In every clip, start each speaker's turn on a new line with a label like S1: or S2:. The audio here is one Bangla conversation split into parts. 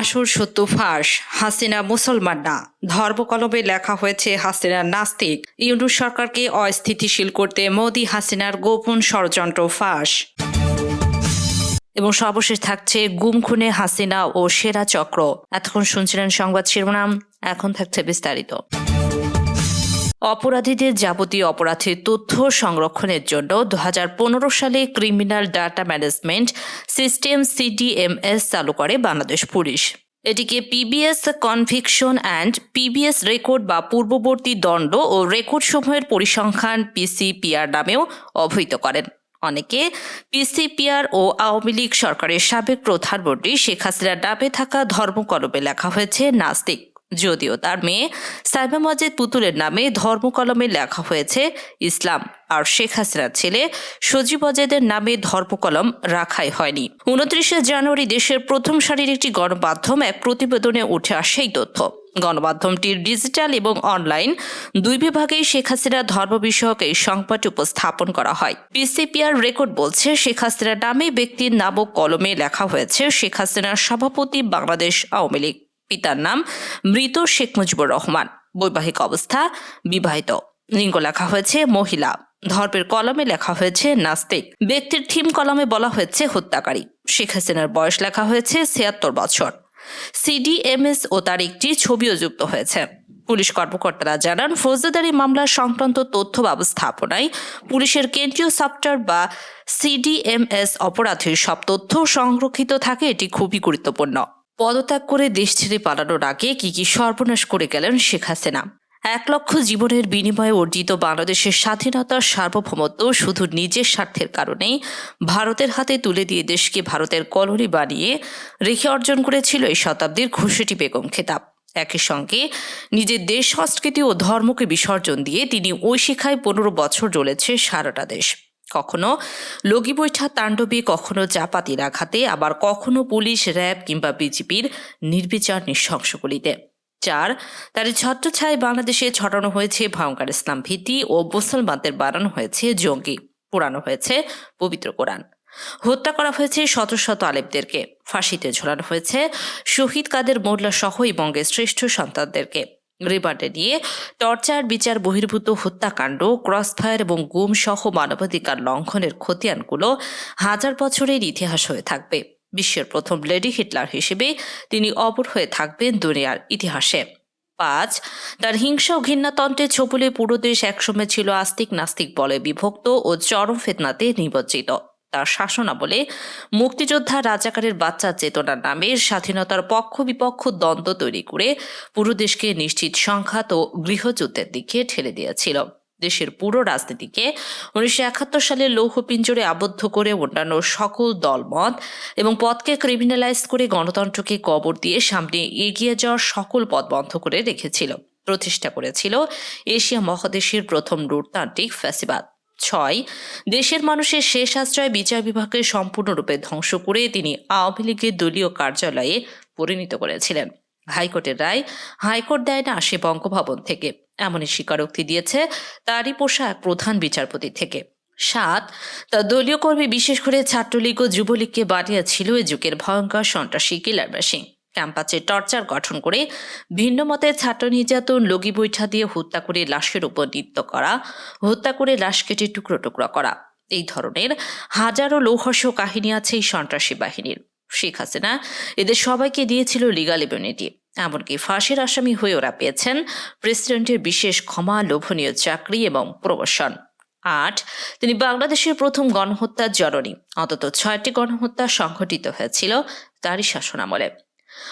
S1: আসল সত্য ফাঁস, হাসিনা মুসলমান না। ধর্মকলমে লেখা হয়েছে হাসিনা নাস্তিক। ইউনুস সরকারকে অস্থিতিশীল করতে মোদি হাসিনার গোপন ষড়যন্ত্র ফাঁস। এবং সর্বশেষ থাকছে গুম খুনে হাসিনা ও সেরা চক্র। এতক্ষণ শুনছিলেন সংবাদ শিরোনাম, এখন থাকছে বিস্তারিত। অপরাধীদের যাবতীয় অপরাধের তথ্য সংরক্ষণের জন্য দু হাজার পনেরো সালে criminal data management system CDMS চালু করে বাংলাদেশ পুলিশ। এটিকে PBS conviction and PBS record বা পূর্ববর্তী দণ্ড ও রেকর্ড সমূহের পরিসংখ্যান পিসিপিআর নামেও অবহিত করেন। অনেকে পিসিপিআর ও আওয়ামী লীগ সরকারের সাবেক প্রধানমন্ত্রী শেখ হাসিনার নামে থাকা ধর্মকলমে লেখা হয়েছে নাস্তিক যদিও তার মেয়ে সাইবা মজিদ পুতুলের নামে ধর্মকলমে লেখা হয়েছে ইসলাম, আর শেখ হাসিনার ছেলে সজীব অজেদের নামে ধর্মকলম রাখাই হয়নি। উনত্রিশে জানুয়ারি দেশের প্রথম সারির একটি গণমাধ্যম এক প্রতিবেদনে উঠে আসে এই তথ্য। গণমাধ্যমটির ডিজিটাল এবং অনলাইন দুই বিভাগেই শেখ হাসিনা ধর্ম বিষয়ক এই সংবাদটি উপস্থাপন করা হয়। পিসিপিআর রেকর্ড বলছে, শেখ হাসিনার নামে ব্যক্তির নাম ও কলমে লেখা হয়েছে শেখ হাসিনার সভাপতি বাংলাদেশ আওয়ামী লীগ। পিতার নাম মৃত শেখ মুজিবুর রহমান। বৈবাহিক অবস্থা বিবাহিত। লিঙ্গ লেখা হয়েছে মহিলা। ধর্মের কলমে লেখা হয়েছে নাস্তিক। ব্যক্তির থিম কলমে বলা হয়েছে হত্যাকারী। শেখ হাসিনার বয়স লেখা হয়েছে ছিয়াত্তর বছর। সিডিএমএস ও তার একটি ছবিও যুক্ত হয়েছে। পুলিশ কর্মকর্তারা জানান, ফৌজদারি মামলা সংক্রান্ত তথ্য ব্যবস্থাপনায় পুলিশের কেন্দ্রীয় সফটওয়্যার বা সিডিএমএস অপরাধের সব তথ্য সংরক্ষিত থাকে, এটি খুবই গুরুত্বপূর্ণ। পদত্যাগ করে দেশ ছেড়ে পালানোর আগে কি কি সর্বনাশ করে গেলেন শেখ হাসিনা? এক লক্ষ জীবনের বিনিময়ে অর্জিত বাংলাদেশের স্বাধীনতার সার্বভৌমত্ব শুধু নিজের স্বার্থের কারণেই ভারতের হাতে তুলে দিয়ে দেশকে ভারতের কলোনি বানিয়ে রেখে অর্জন করেছিল এই শতাব্দীর ঘুষেটি বেগম খেতাব। একই সঙ্গে নিজের দেশ, সংস্কৃতি ও ধর্মকে বিসর্জন দিয়ে তিনি ওই শিখায় পনেরো বছর চলেছে সারাটা দেশ। কখনো লগি বৈঠা তাণ্ডবে, কখনো চাপাতির আঘাতে, আবার কখনো পুলিশ, র্যাব কিংবা বিজেপির নির্বিচার নৃশংসগুলিতে চার, তার ছত্রছায় বাংলাদেশে ছড়ানো হয়েছে ভয়ঙ্কর ইসলাম ভীতি ও মুসলমানদের বাড়ানো হয়েছে জঙ্গি, পোড়ানো হয়েছে পবিত্র কোরআন। হত্যা করা হয়েছে শত শত আলেমদেরকে। ফাঁসিতে ঝোলানো হয়েছে শহীদ কাদের মোল্লা সহ বঙ্গের শ্রেষ্ঠ সন্তানদেরকে। রিমান্ডে নিয়ে টর্চার, বিচার, বহির্ভূত হত্যাকাণ্ড, ক্রসফায়ার এবং গুম সহ মানবাধিকার লঙ্ঘনের খতিয়ানগুলো হাজার বছরের ইতিহাস হয়ে থাকবে। বিশ্বের প্রথম লেডি হিটলার হিসেবে তিনি অপর হয়ে থাকবেন দুনিয়ার ইতিহাসে। পাঁচ, তার হিংসা ঘৃণাতন্ত্রের ছবলে পুরো দেশ একসময় ছিল আস্তিক নাস্তিক বলে বিভক্ত ও চরম ফেতনাতে নিমজ্জিত। তার শাসনাবলে মুক্তিযোদ্ধা রাজাকারের বাচ্চা চেতনার নামে স্বাধীনতার পক্ষ বিপক্ষ দ্বন্দ্ব তৈরি করে পুরো দেশকে নিশ্চিত সংঘাত ও গৃহযুদ্ধের দিকে ঠেলে দিয়েছিল। দেশের পুরো রাজনীতিকে উনিশশো একাত্তর সালে লৌহ পিঞ্জরে আবদ্ধ করে অন্যান্য সকল দলমত এবং পথকে ক্রিমিনালাইজ করে গণতন্ত্রকে কবর দিয়ে সামনে এগিয়ে যাওয়ার সকল পথ বন্ধ করে রেখেছিল। প্রতিষ্ঠা করেছিল এশিয়া মহাদেশের প্রথম রূপতান্ত্রিক ফ্যাসিবাদ। ছয়, দেশের মানুষের শেষ আশ্রয় বিচার বিভাগকে সম্পূর্ণরূপে ধ্বংস করে তিনি আওয়ামী লীগের দলীয় কার্যালয়ে পরিণত করেছিলেন। হাইকোর্টের রায় হাইকোর্ট দেয় না আসে বঙ্গভবন থেকে। এমনই স্বীকারোক্তি দিয়েছে তারই পোষা এক প্রধান বিচারপতি থেকে। সাত তার দলীয় কর্মী বিশেষ করে ছাত্রলীগ ও যুবলীগকে বানিয়েছিল এ যুগের ভয়ঙ্কর সন্ত্রাসী কিলার মেশিন। ক্যাম্পাসে টর্চার গঠন করে ভিন্ন মতে ছাত্র নির্যাতন, লগি বৈঠা দিয়ে হত্যা করে লাশের উপর নৃত্য করা, হত্যা করে লাশ কেটে টুকরো টুকরো করা। এই ধরনের হাজারো লৌহস্য কাহিনী আছে এই সন্ত্রাসী বাহিনীর। শেখ হাসিনা এদের সবাইকে দিয়েছিল লিগাল ইমিউনিটি এমনকি ফাঁসির আসামি হয়ে ওরা পেয়েছেন প্রেসিডেন্টের বিশেষ ক্ষমা, লোভনীয় চাকরি এবং প্রমোশন। আট, তিনি বাংলাদেশের প্রথম গণহত্যার জননী। অন্তত ছয়টি গণহত্যা সংঘটিত হয়েছিল তারই শাসনামলে।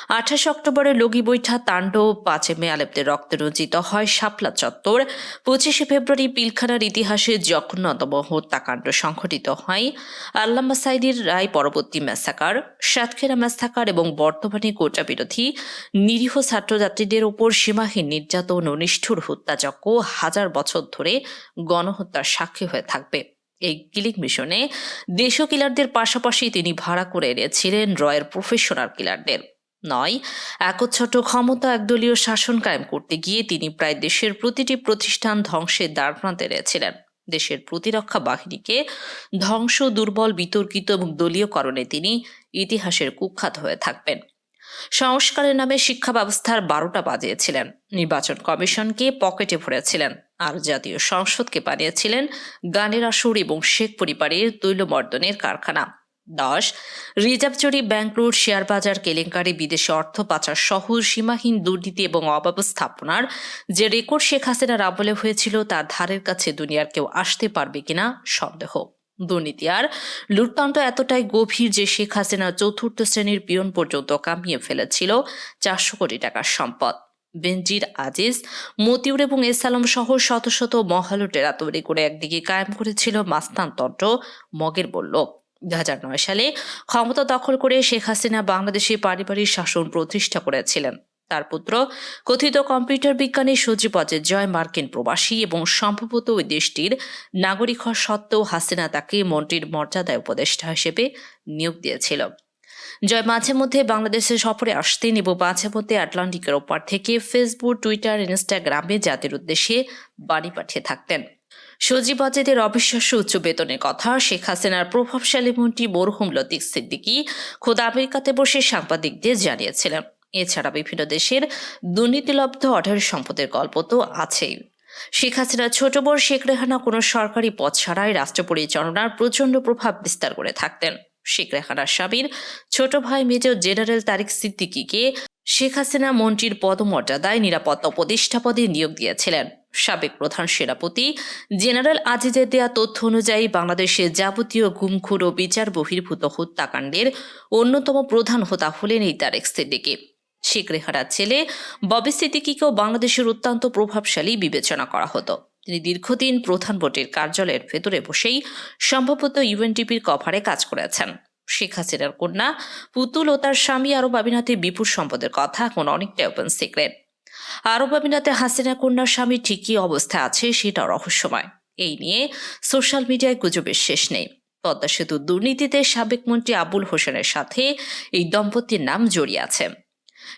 S1: আঠাশ অক্টোবরে লগি বৈঠা তাণ্ডব পাঁচে মে আলেপদের রক্তে রঞ্জিত হয় শাপলা চত্বর। পঁচিশে ফেব্রুয়ারি পিলখানার ইতিহাসে জঘন্যতম হত্যাকাণ্ড সংঘটিত হয়। আল্লামা সাইদির রায় পরবর্তী ম্যাসাকার। সাতক্ষীরা ম্যাসাকার এবং বর্তমানে কোটা বিরোধী নিরীহ ছাত্রছাত্রীদের ওপর সীমাহীন নির্যাতন ও নিষ্ঠুর হত্যাযজ্ঞ হাজার বছর ধরে গণহত্যার সাক্ষী হয়ে থাকবে। এই কিলিং মিশনে দেশীয় কিলারদের পাশাপাশি তিনি ভাড়া করে এনেছিলেন রয়ের প্রফেশনাল কিলারদের। নয়। একচ্ছট ক্ষমতা একদলীয় শাসন কায়েম করতে গিয়ে তিনি প্রায় দেশের প্রতিটি প্রতিষ্ঠান ধ্বংসের দ্বারপ্রান্তে রয়েছিলেন। দেশের প্রতিরক্ষা বাহিনীকে ধ্বংস, দুর্বল, বিতর্কিত এবং দলীয়করণে তিনি ইতিহাসের কুখ্যাত হয়ে থাকবেন। সংস্কারের নামে শিক্ষা ব্যবস্থার বারোটা বাজিয়েছিলেন। নির্বাচন কমিশনকে পকেটে ভরেছিলেন। আর জাতীয় সংসদকে বানিয়েছিলেন গানের আসর এবং শেখ পরিবারের তৈলমর্দনের কারখানা। দশ রিজার্ভ চুরি ব্যাংক শেয়ার বাজার, কেলেঙ্কারি, বিদেশে অর্থ পাচার সহ সীমাহীন দুর্নীতি এবং অব্যবস্থাপনার যে রেকর্ড শেখ হাসিনার আমলে হয়েছিল তার ধারের কাছে দুনিয়ার কেউ আসতে পারবে কিনা সন্দেহ। দুর্নীতি আর লুটতন্ত্র এতটাই গভীর যে শেখ হাসিনা চতুর্থ শ্রেণির পিয়ন পর্যন্ত কামিয়ে ফেলেছিল চারশো কোটি টাকার সম্পদ। বেনজির আজিজ, মতিউর এবং এসালাম সহ শত শত মহালুটেরা তৈরি করে একদিকে কায়েম করেছিল মাস্তানতন্ত্র, মগের বলল দু হাজার নয় সালে ক্ষমতা দখল করে শেখ হাসিনা বাংলাদেশে পারিবারিক শাসন প্রতিষ্ঠা করেছিলেন। তার পুত্র কথিত কম্পিউটার বিজ্ঞানী সজীব জয় মার্কিন প্রবাসী এবং সম্ভবত ওই দেশটির নাগরিক হওয়া সত্ত্বেও হাসিনা তাকে মন্ত্রীর মর্যাদায় উপদেষ্টা হিসেবে নিয়োগ দিয়েছিল। জয় মাঝে মধ্যে বাংলাদেশে সফরে আসতেন এবং মাঝে মধ্যে আটলান্টিকের ওপার থেকে ফেসবুক, টুইটার, ইনস্টাগ্রামে জাতির উদ্দেশ্যে বাণী পাঠিয়ে থাকতেন। সজীব অজেদের অবিশ্বাস্য উচ্চ বেতনের কথা, শেখ হাসিনার প্রভাবশালী মন্ত্রী মরহুম লতিক সিদ্দিকী খোদ আমেরিকাতে বসে সাংবাদিকদের জানিয়েছিলেন। এছাড়া বিভিন্ন দেশের দুর্নীতিলব্ধ অঢের সম্পদের গল্প তো আছেই। শেখ হাসিনা ছোট বড় শেখ রেহানা কোনো সরকারি পদ ছাড়াই রাষ্ট্র পরিচালনার প্রচণ্ড প্রভাব বিস্তার করে থাকতেন। শেখ রেহানার স্বামীর ছোট ভাই মেজর জেনারেল তারিক সিদ্দিকিকে শেখ হাসিনা মন্ত্রীর পদমর্যাদায় নিরাপত্তা উপদেষ্টা পদে নিয়োগ দিয়েছিলেন। সাবেক প্রধান সেনাপতি। জেনারেল আজিজের দেয়া তথ্য অনুযায়ী বাংলাদেশে যাবতীয় গুমখুর ও বিচার বহির্ভূত হত্যাকাণ্ডের অন্যতম প্রধান হোতা হলেন এই তারেক সিদ্দিকী। শেখ রেহানার ছেলে ববি সিদ্দিকীকেও বাংলাদেশের অত্যন্ত প্রভাবশালী বিবেচনা করা হতো। তিনি দীর্ঘদিন প্রধান বোর্ডের কার্যালয়ের ভেতরে বসেই সম্ভবত ইউএনটিপির কভারে কাজ করেছেন। শেখ হাসিনার কন্যা পুতুল ও তার স্বামী আরব আমিনাতে বিপুল সম্পদের কথা এখন অনেকটা ওপেন সিক্রেট। আরব আমিনাতে হাসিনা কন্যার স্বামী ঠিকই অবস্থায় আছে সেটা রহস্যময়। এই নিয়ে সোশ্যাল মিডিয়ায় গুজবের শেষ নেই। পদ্মা সেতু দুর্নীতিতে সাবেক মন্ত্রী আবুল হোসেনের সাথে এই দম্পতির নাম জড়িয়ে আছে।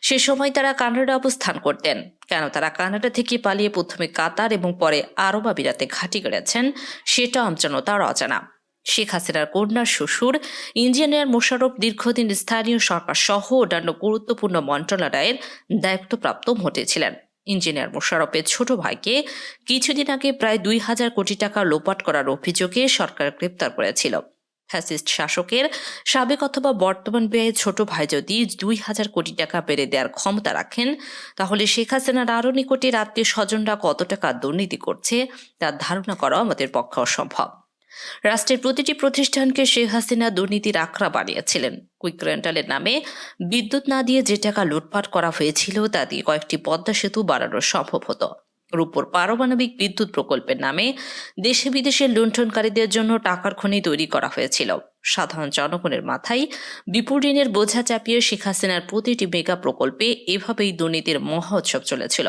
S1: সে সময় তারা কানাডা অবস্থান করতেন। কেন তারা কানাডা থেকে পালিয়ে প্রথমে কাতার এবং পরে আরব আমিরাতে ঘাঁটি গড়েছেন, সেটা অঞ্চনতার অজানা। শেখ হাসিনার কন্যার শ্বশুর, ইঞ্জিনিয়ার মোশারফ দীর্ঘদিন স্থানীয় সরকার সহ অন্যান্য গুরুত্বপূর্ণ মন্ত্রণালয়ের দায়িত্বপ্রাপ্ত ছিলেন ইঞ্জিনিয়ার মোশারফের ছোট ভাইকে কিছুদিন আগে প্রায় দুই হাজার কোটি টাকা লোপাট করার অভিযোগে সরকার গ্রেপ্তার করেছিল। ফ্যাসিস্ট শাসকের সাবেক অথবা বর্তমান ব্যয়ে ছোট ভাই যদি দুই হাজার কোটি টাকা বেড়ে দেওয়ার ক্ষমতা রাখেন, তাহলে শেখ হাসিনার আরও নিকটের আত্মীয় স্বজনরা কত টাকা দুর্নীতি করছে, তার ধারণা করা আমাদের পক্ষে অসম্ভব। রাষ্ট্রের প্রতিটি প্রতিষ্ঠানকে শেখ হাসিনা দুর্নীতির আখড়া বানিয়েছিলেন। কুইক রেন্টালের নামে বিদ্যুৎ না দিয়ে যে টাকা লুটপাট করা হয়েছিল, তা দিয়ে কয়েকটি পদ্মা সেতু বাড়ানো সম্ভব হতো। রূপর পারমাণবিক বিদ্যুৎ প্রকল্পের নামে দেশে বিদেশে লুণ্ঠনকারীদের জন্য টাকার খনি তৈরি করা হয়েছিল। সাধারণ জনগণের মাথায় বিপুল ঋণের বোঝা চাপিয়ে শেখ হাসিনার প্রতিটি মেগা প্রকল্পে এভাবেই দুর্নীতির মহোৎসব চলেছিল।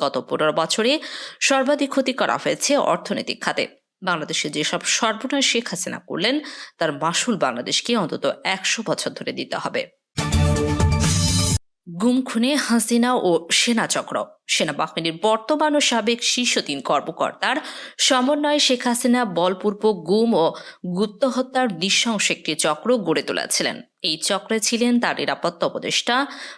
S1: গত পনেরো বছরে সর্বাধিক ক্ষতি করা হয়েছে অর্থনৈতিক খাতে। বাংলাদেশে যেসব সর্বনাশ শেখ হাসিনা করলেন, তার মাসুল বাংলাদেশকে অন্তত একশো বছর ধরে দিতে হবে। গুম খুনে হাসিনা ও সেনা চক্র। সেনাবাহিনীর বর্তমান ও সাবেক শীর্ষ তিন কর্মকর্তার সমন্বয়ে শেখ হাসিনা বলপূর্বক গুম ও গুপ্ত হত্যার নৃশংস একটি চক্র গড়ে তুলেছিলেন। এই চক্রে ছিলেন তার নিরাপত্তা উপদেষ্টা,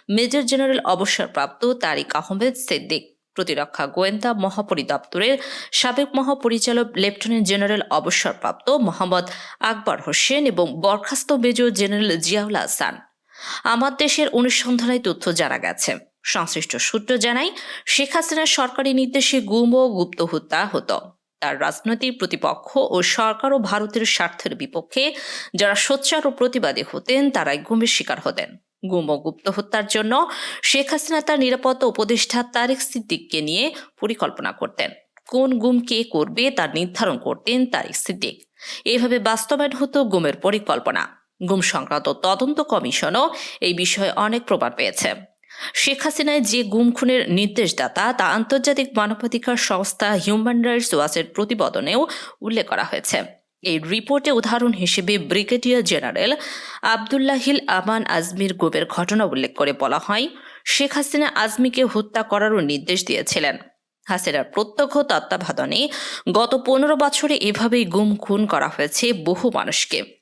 S1: মেজর জেনারেল অবসরপ্রাপ্ত তারিক আহমেদ সিদ্দিক। প্রতিরক্ষা গোয়েন্দা মহাপরিদপ্তরের সাবেক মহাপরিচালক লেফটেন্যান্ট জেনারেল অবসরপ্রাপ্ত মোহাম্মদ আকবর হোসেন এবং বরখাস্ত মেজর জেনারেল জিয়াউল হাসান। আমার দেশের অনুসন্ধানে তথ্য জানা গেছে। সংশ্লিষ্ট সূত্র জানায়, শেখ হাসিনার সরকারি নির্দেশে গুম ও গুপ্ত হত্যা হতো। তার রাজনৈতিক প্রতিপক্ষ ও সরকার ও ভারতের স্বার্থের বিপক্ষে যারা সোচ্চার ও প্রতিবাদী হতেন, তারাই গুমের শিকার হতেন। গুম ও গুপ্ত হত্যার জন্য শেখ হাসিনা তার নিরাপত্তা উপদেষ্টা তারেক সিদ্দিককে নিয়ে পরিকল্পনা করতেন। কোন গুম কে করবে তা নির্ধারণ করতেন তারেক সিদ্দিক। এভাবে বাস্তবায়ন হতো গুমের পরিকল্পনা। গুম সংক্রান্ত তদন্ত কমিশনও এই বিষয়ে অনেক প্রমাণ পেয়েছে। শেখ হাসিনায় যে গুম খুনের নির্দেশদাতা তা আন্তর্জাতিক মানবাধিকার সংস্থা হিউম্যান রাইটস ওয়াচের প্রতিবেদনেও উল্লেখ করা হয়েছে। এই রিপোর্টে উদাহরণ হিসেবে ব্রিগেডিয়ার জেনারেল আবদুল্লাহিল আমান আজমির গোবের ঘটনা উল্লেখ করে বলা হয়, শেখ হাসিনা আজমিকে হত্যা করারও নির্দেশ দিয়েছিলেন। হাসিনার প্রত্যক্ষ তত্ত্বাবধানে গত পনেরো বছরে এভাবেই গুম খুন করা হয়েছে বহু মানুষকে।